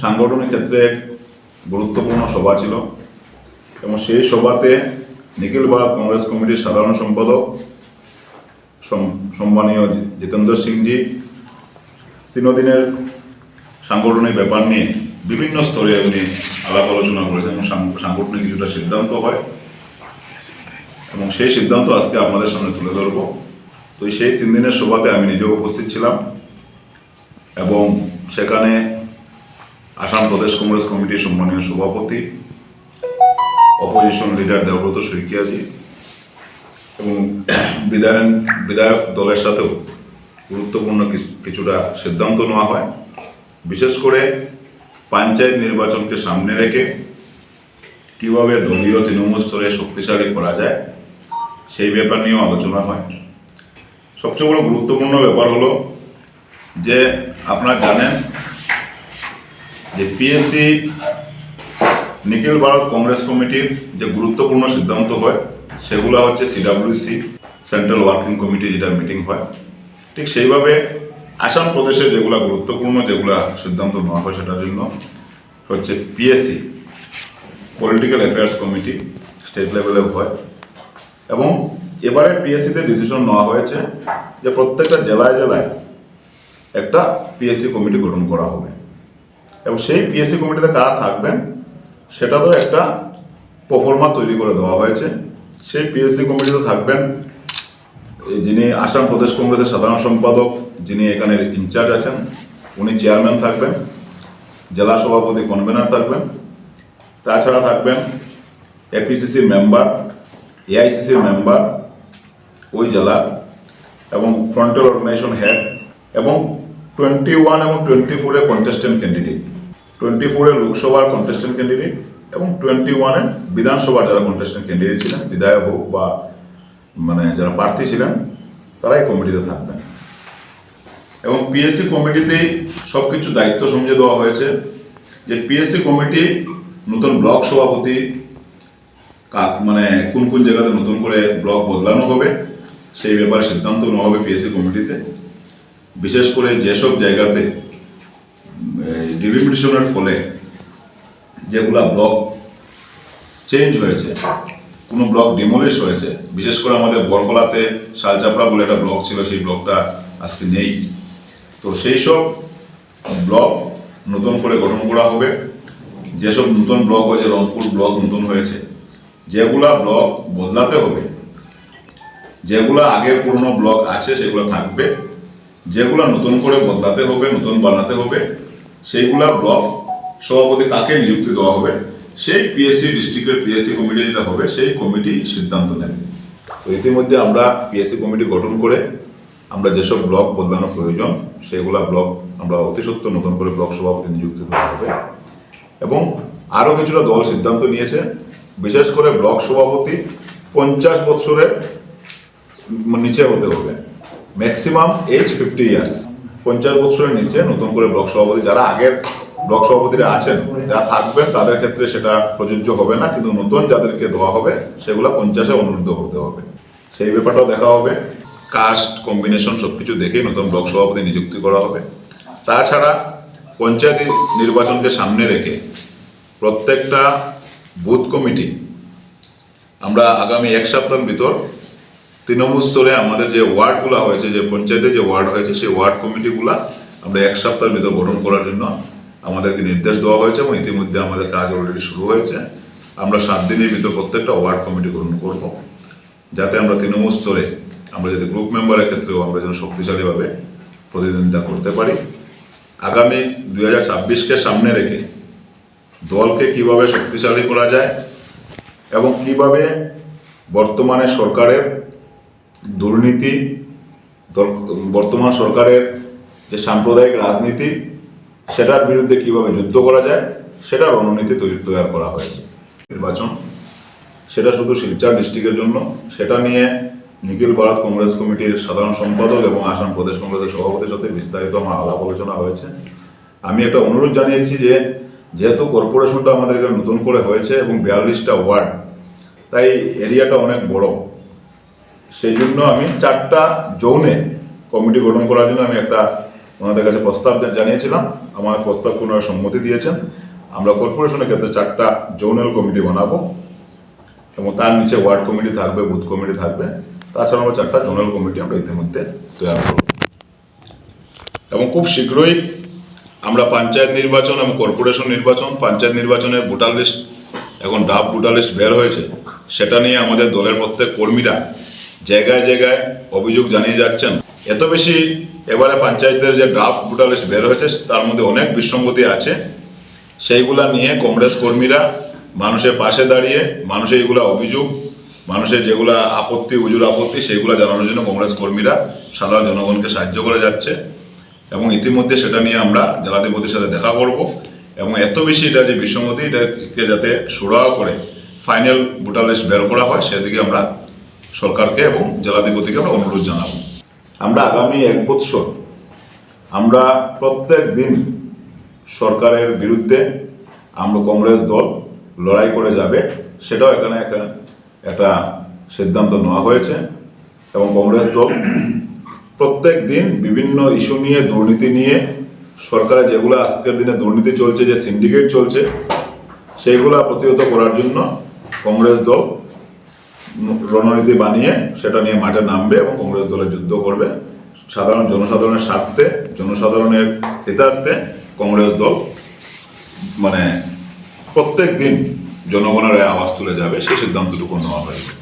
সাংগঠনিক ক্ষেত্রে গুরুত্বপূর্ণ সভা ছিল এবং সেই সভাতে নিখিল ভারত কংগ্রেস কমিটির সাধারণ সম্পাদক সম- সম্মানীয় জিতেন্দ্র সিংজি। তিনদিনের সাংগঠনিক ব্যাপার নিয়ে বিভিন্ন স্তরে উনি আলাপ আলোচনা করেছেন এবং সাংগঠনিক কিছুটা সিদ্ধান্ত হয়। এবং সেই সিদ্ধান্ত আজকে আপনাদের সামনে তুলে ধরবো। তো সেই তিন দিনের সভাতে আমি নিজেও উপস্থিত ছিলাম এবং সেখানে আসাম প্রদেশ কংগ্রেস কমিটির সম্মানীয় সভাপতি অপোজিশন লিডার দেবব্রত শইকিয়াজি এবং বিধায়ক বিধায়ক দলের সাথেও গুরুত্বপূর্ণ কিছু- কিছুটা সিদ্ধান্ত নেওয়া হয়। বিশেষ করে পঞ্চায়েত নির্বাচনকে সামনে রেখে কীভাবে দলীয় তৃণমূল স্তরে শক্তিশালী করা যায়, সেই ব্যাপার নিয়েও আলোচনা হয়। সবচেয়ে বড় গুরুত্বপূর্ণ ব্যাপার হলো যে, আপনারা জানেন যে পিএসসি নিখিল ভারত কংগ্রেস কমিটির যে গুরুত্বপূর্ণ সিদ্ধান্ত হয়, সেগুলো হচ্ছে সিডাব্লিউসি সেন্ট্রাল ওয়ার্কিং কমিটি যেটা মিটিং হয়। ঠিক সেইভাবে আসাম প্রদেশে যেগুলো গুরুত্বপূর্ণ, যেগুলো সিদ্ধান্ত নেওয়া হয় সেটার জন্য হচ্ছে PSC political affairs committee state লেভেলে হয়। এবং এবারে পিএসসিতে ডিসিশন নেওয়া হয়েছে যে প্রত্যেকটা জেলায় জেলায় একটা পিএসসি কমিটি গঠন করা হবে। এবং সেই পিএসসি কমিটিতে কারা থাকবেন সেটা তো একটা প্রফর্মা তৈরি করে দেওয়া হয়েছে। সেই পিএসসি কমিটিতে থাকবেন যিনি আসাম প্রদেশ কংগ্রেসের সাধারণ সম্পাদক, যিনি এখানে ইনচার্জ আছেন, উনি চেয়ারম্যান থাকবেন, জেলা সভাপতি কনভেনার থাকবেন, তাছাড়া থাকবেন এপিসিসির মেম্বার এআইসিসির মেম্বার ওই জেলার এবং ফ্রন্টাল অর্গানাইজেশন হেড এবং টোয়েন্টি ওয়ান এবং টোয়েন্টি ফোরে কন্টেস্টেন্ট ক্যান্ডিডেট টোয়েন্টি ফোরে লোকসভার কন্টেস্টেন্ট ক্যান্ডিডেট এবং টোয়েন্টি ওয়ানে বিধানসভার যারা কন্টেস্টেন্ট ক্যান্ডিডেট ছিলেন, বিধায়ক হোক বা মানে যারা প্রার্থী ছিলেন, তারাই কমিটিতে থাকবেন। এবং পিএসসি কমিটিতেই সব কিছু দায়িত্ব সমঝে দেওয়া হয়েছে যে পিএসসি কমিটি নতুন ব্লক সভাপতি মানে কোন কোন জায়গাতে নতুন করে ব্লক বদলানো হবে, সেই ব্যাপারে সিদ্ধান্ত নেওয়া হবে পিএসসি কমিটিতে বিশেষ করে যেসব জায়গাতে ডিলিমিটেশনের ফলে যেগুলা ব্লক চেঞ্জ হয়েছে, কোনো ব্লক ডিমোলিশ হয়েছে, বিশেষ করে আমাদের বরকলাতে শালচাপড়া বলে একটা ব্লক ছিল, সেই ব্লকটা আজকে নেই। তো সেই সব ব্লক নতুন করে গঠন করা হবে। যেসব নতুন ব্লক হয়েছে, রংপুর ব্লক নতুন হয়েছে, যেগুলা ব্লক বদলাতে হবে, যেগুলা আগের পুরনো ব্লক আছে, সেগুলো থাকবে। যেগুলা নতুন করে বদলাতে হবে, নতুন বানাতে হবে, সেইগুলা ব্লক সভাপতি কাকে নিযুক্তি দেওয়া হবে? সেই পিএসসি ডিস্ট্রিক্টের পিএসসি কমিটি যেটা হবে, সেই কমিটি সিদ্ধান্ত নেবে। তো ইতিমধ্যে আমরা পিএসসি কমিটি গঠন করে আমরা যেসব ব্লক বদলানো প্রয়োজন সেগুলা ব্লক আমরা অতি সত্ত্বর নতুন করে ব্লক সভাপতি নিযুক্তি দেওয়া হবে। এবং আরও কিছুটা দল সিদ্ধান্ত নিয়েছে, বিশেষ করে ব্লক সভাপতি পঞ্চাশ বছরের নিচে হতে হবে। ম্যাক্সিমাম এজ ফিফটি ইয়ার্স পঞ্চাশ বছরের নিচে নতুন করে ব্লক সভাপতি যারা আগের ব্লক সভাপতিরা আছেন, যারা থাকবেন, তাদের ক্ষেত্রে সেটা প্রযোজ্য হবে না। কিন্তু নতুন যাদেরকে দেওয়া হবে, সেগুলো পঞ্চাশে অনুরুদ্ধ হতে হবে। সেই ব্যাপারটাও দেখা হবে। কাস্ট কম্বিনেশন সব কিছু দেখেই নতুন ব্লক সভাপতি নিযুক্তি করা হবে। তাছাড়া পঞ্চায়েত নির্বাচনকে সামনে রেখে প্রত্যেকটা বুথ কমিটি আমরা আগামী এক সপ্তাহের ভিতর তৃণমূল স্তরে আমাদের যে ওয়ার্ডগুলো হয়েছে, যে পঞ্চায়েতে যে ওয়ার্ড হয়েছে, সেই ওয়ার্ড কমিটিগুলা আমরা এক সপ্তাহের ভিতর গঠন করার জন্য আমাদেরকে নির্দেশ দেওয়া হয়েছে এবং ইতিমধ্যে আমাদের কাজ অলরেডি শুরু হয়েছে। আমরা সাত দিনের ভিতর প্রত্যেকটা ওয়ার্ড কমিটি গঠন করব, যাতে আমরা তৃণমূল স্তরে, আমরা যাতে গ্রুপ মেম্বারের ক্ষেত্রেও আমরা যেন শক্তিশালীভাবে প্রতিদ্বন্দ্বিতা করতে পারি। আগামী দুই হাজার ছাব্বিশকে সামনে রেখে দলকে কীভাবে শক্তিশালী করা যায় এবং কীভাবে বর্তমানে সরকারের দুর্নীতি বর্তমান সরকারের যে সাম্প্রদায়িক রাজনীতি, সেটার বিরুদ্ধে কীভাবে যুদ্ধ করা যায়, সেটার রণনীতি তৈরি তৈরি করা হয়েছে। নির্বাচন, সেটা শুধু শিলচর ডিস্ট্রিক্টের জন্য, সেটা নিয়ে নিখিল ভারত কংগ্রেস কমিটির সাধারণ সম্পাদক এবং আসাম প্রদেশ কংগ্রেসের সভাপতির সাথে বিস্তারিত আমার আলাপ আলোচনা হয়েছে। আমি একটা অনুরোধ জানিয়েছি যে, যেহেতু কর্পোরেশনটা আমাদের এখানে নতুন করে হয়েছে এবং বিয়াল্লিশটা ওয়ার্ড, তাই এরিয়াটা অনেক বড়। সেই জন্য আমি চারটা জোনে কমিটি গঠন করার জন্য আমি একটা ওনাদের কাছে প্রস্তাব জানিয়েছিলাম। আমার প্রস্তাবকে ওনারা সম্মতি দিয়েছেন। আমরা কর্পোরেশনের ক্ষেত্রে চারটা জোনাল কমিটি বানাবো এবং তার নিচে ওয়ার্ড কমিটি থাকবে, বুথ কমিটি থাকবে। তাছাড়া আমরা চারটা জোনাল কমিটি আমরা ইতিমধ্যে তৈরি করব। এবং খুব শীঘ্রই আমরা পঞ্চায়েত নির্বাচন এবং কর্পোরেশন নির্বাচন, পঞ্চায়েত নির্বাচনের ভোটার লিস্ট, এখন ডাব ভোটার লিস্ট বের হয়েছে। সেটা নিয়ে আমাদের দলের প্রত্যেক কর্মীরা জায়গায় জায়গায় অভিযোগ জানিয়ে যাচ্ছেন। এত বেশি এবারে পঞ্চায়েতের যে ড্রাফট ভোটার লিস্ট বের হয়েছে, তার মধ্যে অনেক বিসঙ্গতি আছে। সেইগুলা নিয়ে কংগ্রেস কর্মীরা মানুষের পাশে দাঁড়িয়ে, মানুষের এগুলা অভিযোগ, মানুষের যেগুলা আপত্তি, উজুর আপত্তি, সেইগুলা জানানোর জন্য কংগ্রেস কর্মীরা সাধারণ জনগণকে সাহায্য করে যাচ্ছে। এবং ইতিমধ্যে সেটা নিয়ে আমরা জেলাধিপতির সাথে দেখা করব। এবং এত বেশি এটা যে বিসঙ্গতি, এটাকে যাতে সুরাহ করে ফাইনাল ভোটার লিস্ট বের করা হয়, সেদিকে আমরা সরকারকে এবং জেলাধিপতিকে আমরা অনুরোধ জানাব। আমরা আগামী এক বৎসর আমরা প্রত্যেক দিন সরকারের বিরুদ্ধে আমরা কংগ্রেস দল লড়াই করে যাবে, সেটাও এখানে একটা একটা সিদ্ধান্ত নেওয়া হয়েছে এবং কংগ্রেস দল প্রত্যেক দিন বিভিন্ন ইস্যু নিয়ে, দুর্নীতি নিয়ে সরকারের যেগুলো আজকের দিনে দুর্নীতি চলছে, যে সিন্ডিকেট চলছে, সেইগুলো প্রতিহত করার জন্য কংগ্রেস দল রণনীতি বানিয়ে সেটা নিয়ে মাঠে নামবে এবং কংগ্রেস দলের যুদ্ধ করবে। সাধারণ জনসাধারণের স্বার্থে, জনসাধারণের হিতার্থে কংগ্রেস দল মানে প্রত্যেক দিন জনগণের আওয়াজ তুলে যাবে, সেই সিদ্ধান্তটুকু নেওয়া হয়েছে